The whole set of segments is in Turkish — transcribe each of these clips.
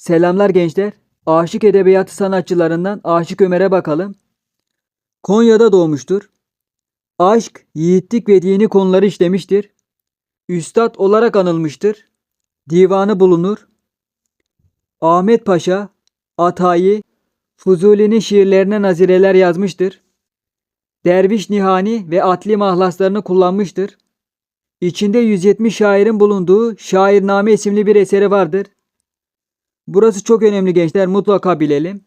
Selamlar gençler. Aşık edebiyatı sanatçılarından Aşık Ömer'e bakalım. Konya'da doğmuştur. Aşk, yiğitlik ve dini konuları işlemiştir. Üstad olarak anılmıştır. Divanı bulunur. Ahmet Paşa, Atayi, Fuzuli'nin şiirlerine nazireler yazmıştır. Derviş Nihani ve Atli mahlaslarını kullanmıştır. İçinde 170 şairin bulunduğu Şairname isimli bir eseri vardır. Burası çok önemli gençler mutlaka bilelim.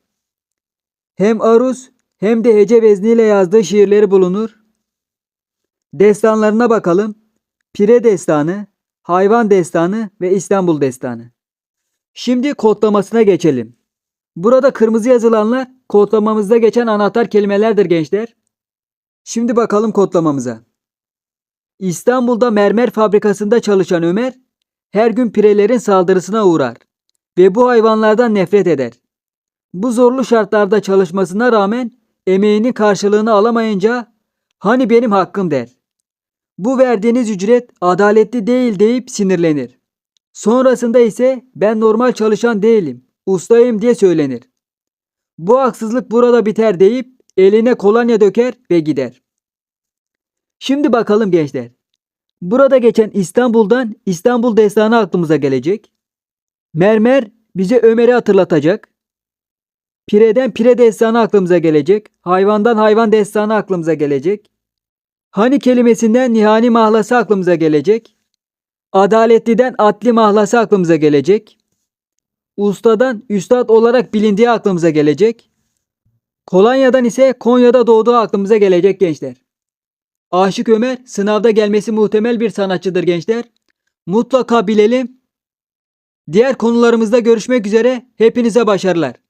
Hem aruz hem de hece vezniyle yazdığı şiirleri bulunur. Destanlarına bakalım. Pire Destanı, Hayvan Destanı ve İstanbul Destanı. Şimdi kodlamasına geçelim. Burada kırmızı yazılanlar kodlamamızda geçen anahtar kelimelerdir gençler. Şimdi bakalım kodlamamıza. İstanbul'da mermer fabrikasında çalışan Ömer her gün pirelerin saldırısına uğrar ve bu hayvanlardan nefret eder. Bu zorlu şartlarda çalışmasına rağmen emeğinin karşılığını alamayınca hani benim hakkım der. Bu verdiğiniz ücret adaletli değil deyip sinirlenir. Sonrasında ise ben normal çalışan değilim, ustayım diye söylenir. Bu haksızlık burada biter deyip eline kolonya döker ve gider. Şimdi bakalım gençler. Burada geçen İstanbul'dan İstanbul destanı aklımıza gelecek. Mermer bize Ömer'i hatırlatacak. Pireden pire destanı aklımıza gelecek. Hayvandan hayvan destanı aklımıza gelecek. Hani kelimesinden nihani mahlası aklımıza gelecek. Adaletliden atli mahlası aklımıza gelecek. Ustadan üstad olarak bilindiği aklımıza gelecek. Kolonya'dan ise Konya'da doğduğu aklımıza gelecek gençler. Aşık Ömer sınavda gelmesi muhtemel bir sanatçıdır gençler. Mutlaka bilelim. Diğer konularımızda görüşmek üzere. Hepinize başarılar.